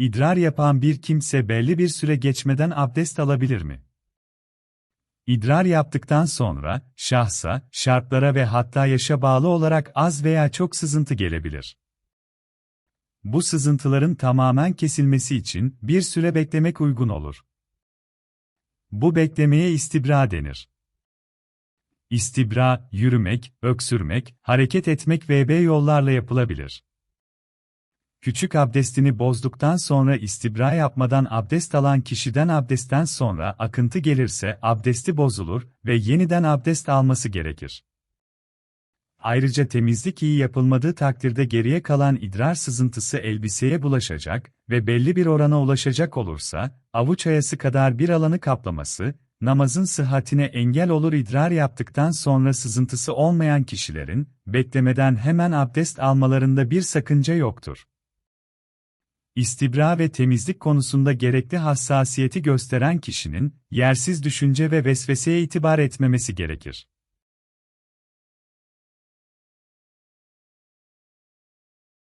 İdrar yapan bir kimse belli bir süre geçmeden abdest alabilir mi? İdrar yaptıktan sonra, şahsa, şartlara ve hatta yaşa bağlı olarak az veya çok sızıntı gelebilir. Bu sızıntıların tamamen kesilmesi için bir süre beklemek uygun olur. Bu beklemeye istibra denir. İstibra, yürümek, öksürmek, hareket etmek vb yollarla yapılabilir. Küçük abdestini bozduktan sonra istibra yapmadan abdest alan kişiden abdestten sonra akıntı gelirse abdesti bozulur ve yeniden abdest alması gerekir. Ayrıca temizlik iyi yapılmadığı takdirde geriye kalan idrar sızıntısı elbiseye bulaşacak ve belli bir orana ulaşacak olursa, avuç ayası kadar bir alanı kaplaması, namazın sıhhatine engel olur idrar yaptıktan sonra sızıntısı olmayan kişilerin, beklemeden hemen abdest almalarında bir sakınca yoktur. İstibra ve temizlik konusunda gerekli hassasiyeti gösteren kişinin, yersiz düşünce ve vesveseye itibar etmemesi gerekir.